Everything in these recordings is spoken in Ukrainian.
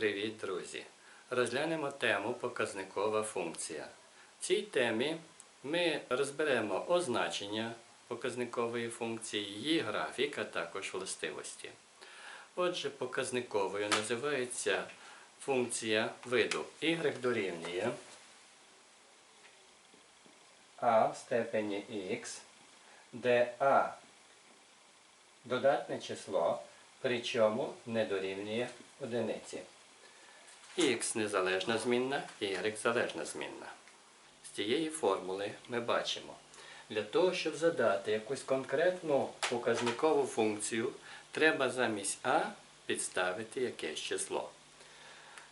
Привіт, друзі! Розглянемо тему показникова функція. В цій темі ми розберемо означення показникової функції, її графік, а також властивості. Отже, показниковою називається функція виду y дорівнює а в степені x, де а додатне число, причому не дорівнює одиниці. Х незалежна змінна, y залежна змінна. З цієї формули ми бачимо, для того, щоб задати якусь конкретну показникову функцію, треба замість а підставити якесь число.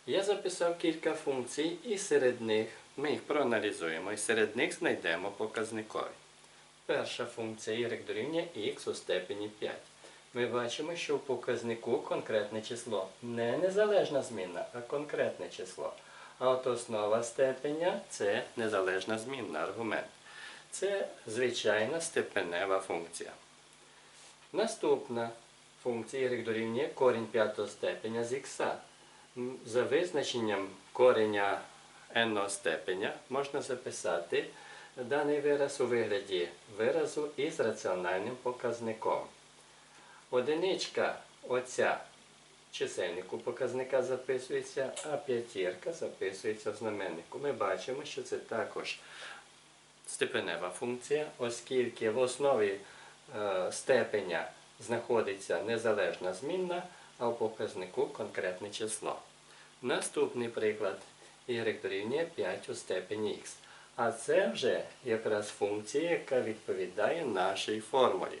Я записав кілька функцій, і серед них ми їх проаналізуємо, і серед них знайдемо показникові. Перша функція y дорівнює x у степені 5. Ми бачимо, що в показнику конкретне число. Не незалежна змінна, а конкретне число. А от основа степеня це незалежна змінна аргумент. Це звичайна степенева функція. Наступна функція y дорівнює корінь п'ятого степеня з х. За визначенням кореня n степеня можна записати даний вираз у вигляді виразу із раціональним показником. Одиничка оця чисельнику показника записується, а п'ятірка записується в знаменнику. Ми бачимо, що це також степенева функція, оскільки в основі е, степеня знаходиться незалежна змінна, а в показнику конкретне число. Наступний приклад y дорівнює 5 у степені х. А це вже якраз функція, яка відповідає нашій формулі.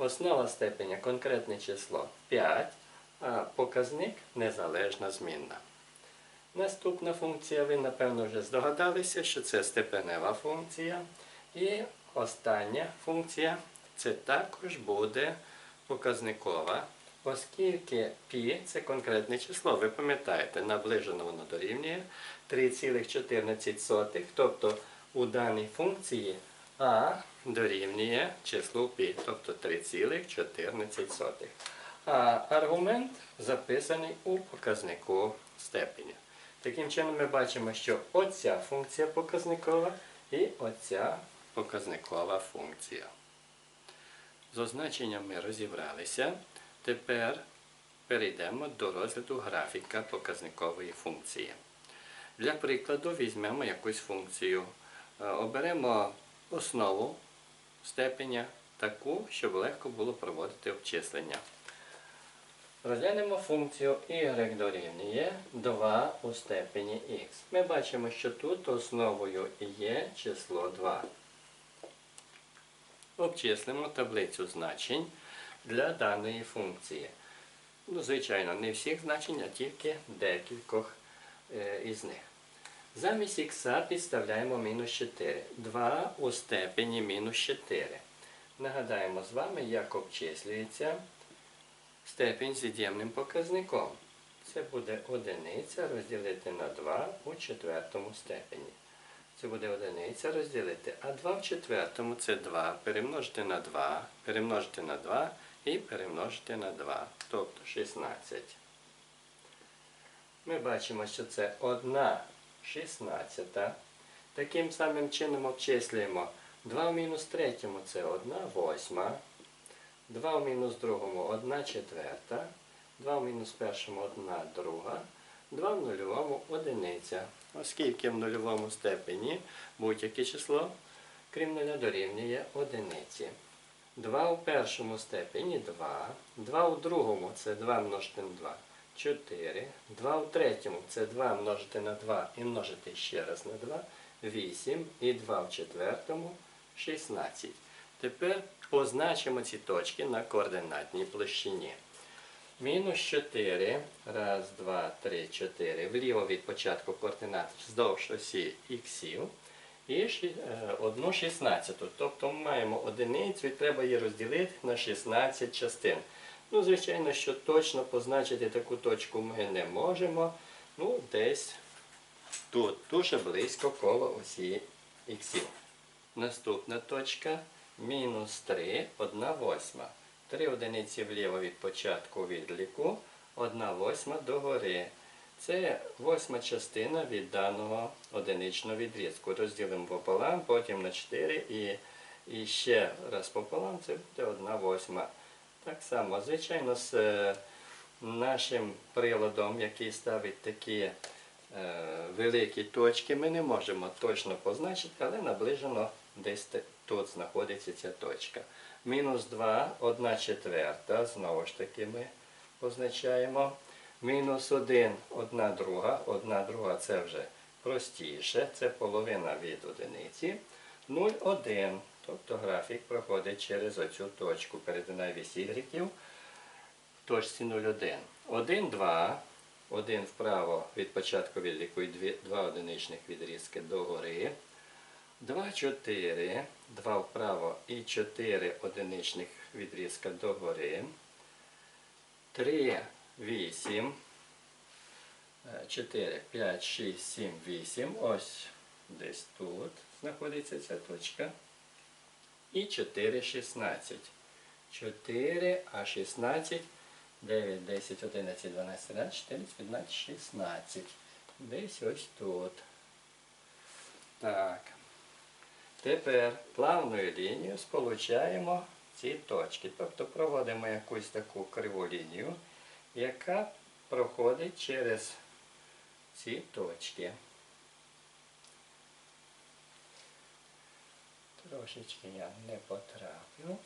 Основа степеня конкретне число 5, а показник незалежна змінна. Наступна функція, ви напевно вже здогадалися, що це степенева функція. І остання функція це також буде показникова, оскільки π це конкретне число. Ви пам'ятаєте, наближено воно дорівнює 3,14, тобто у даній функції а дорівнює числу π, тобто 3,14. А аргумент записаний у показнику степеня. Таким чином ми бачимо, що оця функція показникова і оця показникова функція. З означенням ми розібралися. Тепер перейдемо до розгляду графіка показникової функції. Для прикладу візьмемо якусь функцію. Е, Оберемо основу степеня таку, щоб легко було проводити обчислення. Розглянемо функцію y дорівнює 2 у степені x. Ми бачимо, що тут основою є число 2. Обчислимо таблицю значень для даної функції. Ну, звичайно, не всіх значень, а тільки декількох е, із них. Замість х підставляємо мінус 4. 2 у степені мінус 4. Нагадаємо з вами, як обчислюється степінь з від'ємним показником. Це буде 1 розділити на 2 у четвертому степені. Це буде 1 розділити, а 2 в четвертому це 2 перемножити на 2, перемножити на 2 і перемножити на 2, тобто 16. Ми бачимо, що це одна 16. Таким самим чином обчислюємо 2 в мінус 3 це 1 восьма. 2 в мінус другому 1 четверта. 2 в мінус першому 1 друга. 2 в нульовому 1. Оскільки в нульовому степені будь-яке число, крім 0 дорівнює 1. 2 у першому степені 2. 2 у другому це 2 множтин 2. 4. 2 в третьому це 2 множити на 2 і множити ще раз на 2. 8. І 2 в четвертому 16. Тепер позначимо ці точки на координатній площині. Мінус 4, раз, два, три, 4, вліво від початку координат вздовж осі іксів. І ші- е, 16. Тобто ми маємо одиницю і треба її розділити на 16 частин. Ну, звичайно, що точно позначити таку точку ми не можемо. Ну, десь тут, дуже близько коло осі іксів. Наступна точка мінус 3, 1 восьма. 3 одиниці вліво від початку відліку, 1 восьма догори. Це восьма частина від даного одиничного відрізку. Розділимо пополам, потім на 4 і, і ще раз пополам це буде одна восьма. Так само, звичайно, з е, нашим приладом, який ставить такі е, великі точки, ми не можемо точно позначити, але наближено десь тут знаходиться ця точка. Мінус 2, 1 четверта, знову ж таки ми позначаємо. Мінус 1, 1 друга, 1 друга це вже простіше, це половина від одиниці. 0, 1, тобто графік проходить через оцю точку, перетинає вісь Y в точці 0,1. 1, 2, 1 вправо від початку відліку і 2 одиничних відрізки догори. 2, 4, 2 вправо і 4 одиничних відрізка догори. 3, 8, 4, 5, 6, 7, 8. Ось десь тут знаходиться ця точка. І 4, 16. 4, а 16, 9, 10, 11, 12, 13, 14, 15, 16. Десь ось тут. Так. Тепер плавною лінією сполучаємо ці точки. Тобто проводимо якусь таку криву лінію, яка проходить через ці точки. Трошечки я не потрапив.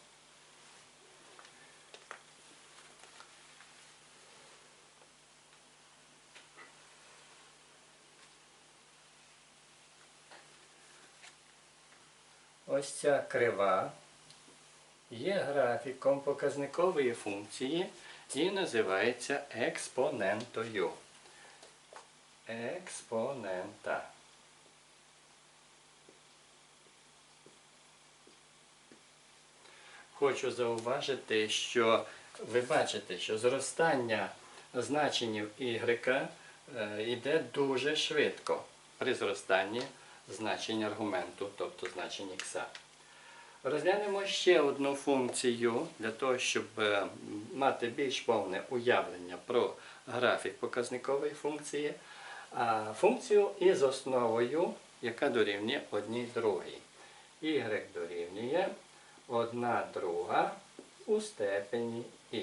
Ось ця крива є графіком показникової функції і називається експонентою. Експонента. Хочу зауважити, що ви бачите, що зростання значеннів y е, йде дуже швидко при зростанні значень аргументу, тобто значень x. Розглянемо ще одну функцію для того, щоб е, мати більш повне уявлення про графік показникової функції. Функцію із основою, яка дорівнює одній другій. y дорівнює 1 друга у степені х.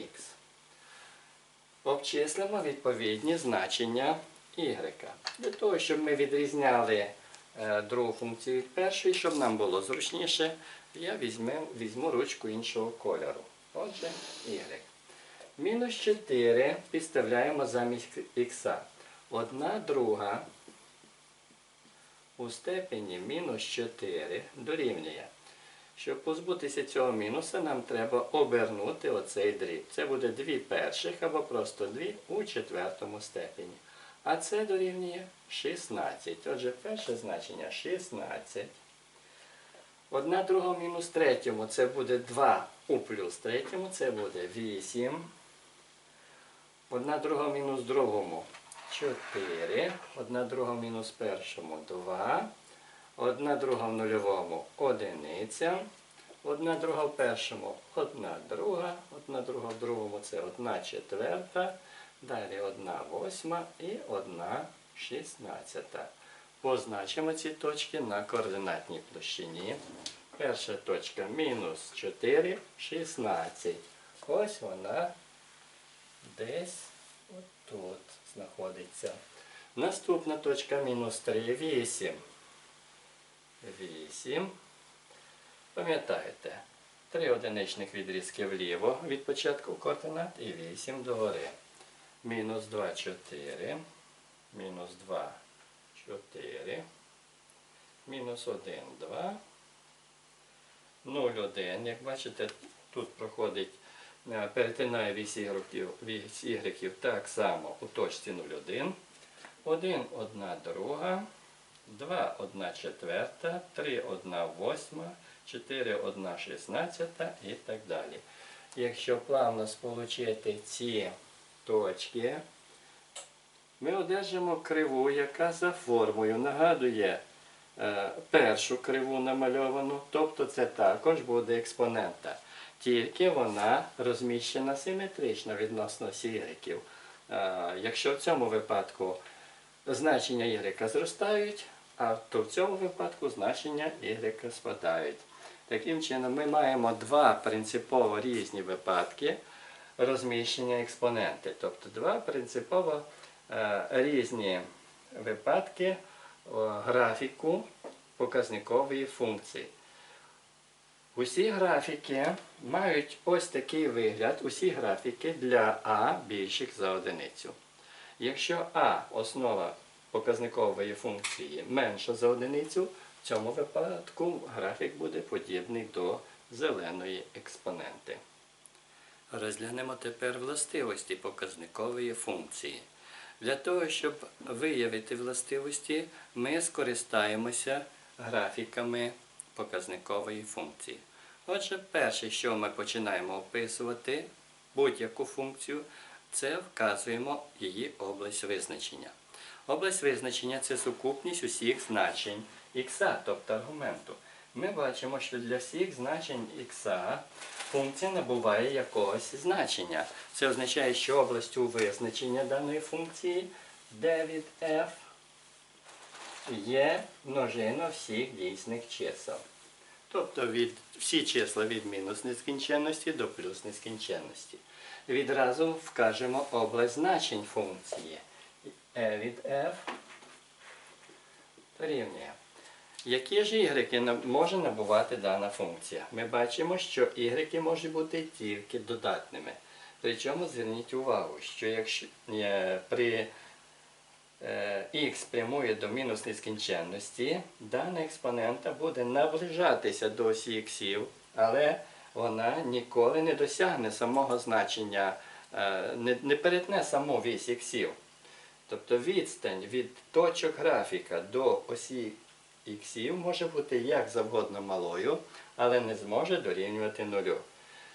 Обчислимо відповідні значення y. Для того, щоб ми відрізняли е, другу функцію від першої, щоб нам було зручніше, я візьму, візьму ручку іншого кольору. Отже, y. Мінус 4 підставляємо замість х. 1 друга у степені мінус 4 дорівнює. Щоб позбутися цього мінуса, нам треба обернути оцей дріб. Це буде 2 перших або просто 2 у четвертому степені. А це дорівнює 16. Отже, перше значення 16. Одна друга мінус третьому це буде 2 у плюс третьому, це буде 8. Одна друга мінус другому 4. Одна друга мінус першому 2. Одна друга в нульовому одиниця. Одна друга в першому одна друга. Одна друга в другому це одна четверта. Далі одна восьма і одна шістнадцята. Позначимо ці точки на координатній площині. Перша точка мінус 4, 16. Ось вона десь отут знаходиться. Наступна точка мінус 3, 8. 8. Пам'ятаєте, три одиничних відрізки вліво від початку координат і 8 догори. Мінус 2, 4. Мінус 2, 4. Мінус 1, 2. 0, 1. Як бачите, тут проходить, е, перетинає вісь ігроків, вісь ігреків так само у точці 0,1. 1, 1 друга. 2, 1 четверта, 3, 1 восьма, 4, 1 шістнадцята і так далі. Якщо плавно сполучити ці точки, ми одержимо криву, яка за формою нагадує е, першу криву намальовану, тобто це також буде експонента. Тільки вона розміщена симетрично відносно сіриків. Е, Якщо в цьому випадку значення y зростають, а то в цьому випадку значення y спадають. Таким чином, ми маємо два принципово різні випадки розміщення експоненти. Тобто два принципово е, різні випадки о, графіку показникової функції. Усі графіки мають ось такий вигляд, усі графіки для А більших за одиницю. Якщо А основа показникової функції менша за одиницю, в цьому випадку графік буде подібний до зеленої експоненти. Розглянемо тепер властивості показникової функції. Для того, щоб виявити властивості, ми скористаємося графіками показникової функції. Отже, перше, що ми починаємо описувати будь-яку функцію, це вказуємо її область визначення. Область визначення це сукупність усіх значень х, тобто аргументу. Ми бачимо, що для всіх значень х функція набуває якогось значення. Це означає, що областю визначення даної функції d від f є множина всіх дійсних чисел. Тобто від, всі числа від мінус нескінченності до плюс нескінченності. Відразу вкажемо область значень функції. E від f дорівнює. Які ж y може набувати дана функція? Ми бачимо, що y можуть бути тільки додатними. Причому зверніть увагу, що якщо е, при е, х прямує до мінус нескінченності, дана експонента буде наближатися до осі іксів, але вона ніколи не досягне самого значення, е, не, не перетне саму вісь іксів. Тобто відстань від точок графіка до осі іксів може бути як завгодно малою, але не зможе дорівнювати нулю.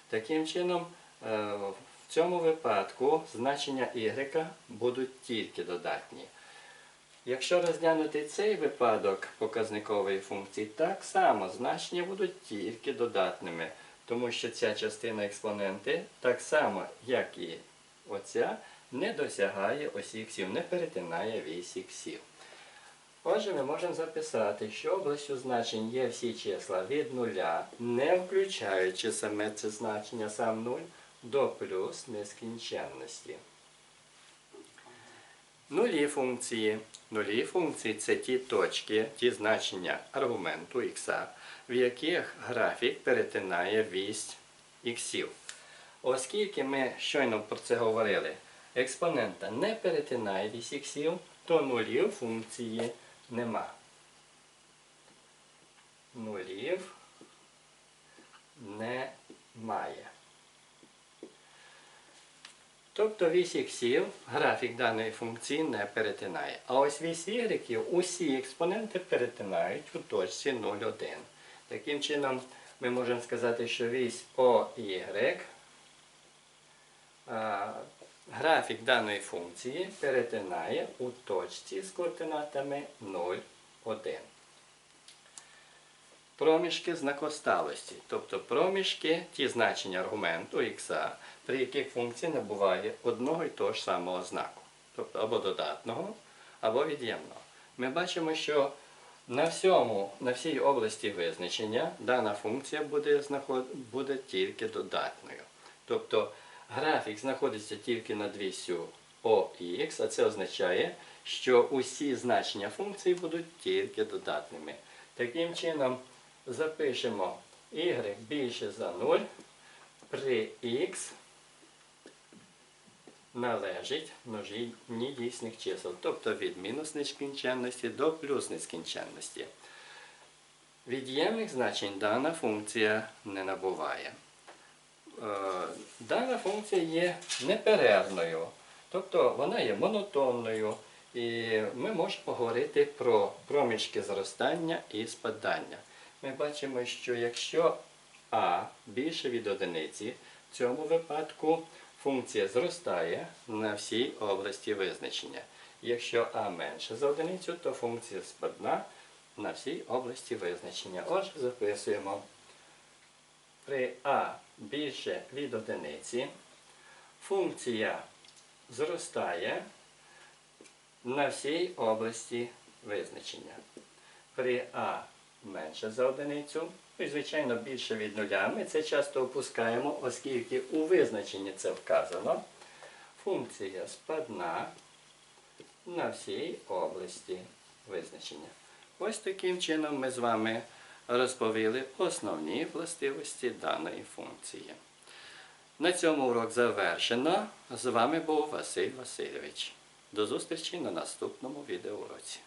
Таким чином, е, в цьому випадку значення y будуть тільки додатні. Якщо розглянути цей випадок показникової функції, так само значення будуть тільки додатними, тому що ця частина експоненти, так само, як і оця, не досягає осі іксів, не перетинає вісь іксів. Отже, ми можемо записати, що областю значень є всі числа від нуля, не включаючи саме це значення сам 0, до плюс нескінченності. Нулі функції. Нулі функції це ті точки, ті значення аргументу х, в яких графік перетинає вісь іксів. Оскільки ми щойно про це говорили, експонента не перетинає вісь іксів, то нулів функції нема. Нулів немає. Тобто вісь іксів графік даної функції не перетинає. А ось вісь y усі експоненти перетинають у точці 0,1. Таким чином, ми можемо сказати, що вісь OY графік даної функції перетинає у точці з координатами 0,1. Проміжки знакосталості, тобто проміжки ті значення аргументу х, при яких функція набуває одного і того ж самого знаку, тобто або додатного, або від'ємного. Ми бачимо, що на всьому, на всій області визначення дана функція буде, буде тільки додатною. Тобто графік знаходиться тільки над вісю ОХ, а це означає, що усі значення функції будуть тільки додатними. Таким чином, запишемо y більше за 0 при x належить множині дійсних чисел, тобто від мінус нескінченності до плюс нескінченності. Від'ємних значень дана функція не набуває. Е, Дана функція є неперервною, тобто вона є монотонною. І ми можемо поговорити про проміжки зростання і спадання. Ми бачимо, що якщо А більше від одиниці, в цьому випадку функція зростає на всій області визначення. Якщо А менше за одиницю, то функція спадна на всій області визначення. Отже, записуємо при А більше від одиниці функція зростає на всій області визначення. При А менше за одиницю, ну і звичайно більше від нуля. Ми це часто опускаємо, оскільки у визначенні це вказано. Функція спадна на всій області визначення. Ось таким чином ми з вами розповіли основні властивості даної функції. На цьому урок завершено. З вами був Василь Васильович. До зустрічі на наступному відеоуроці.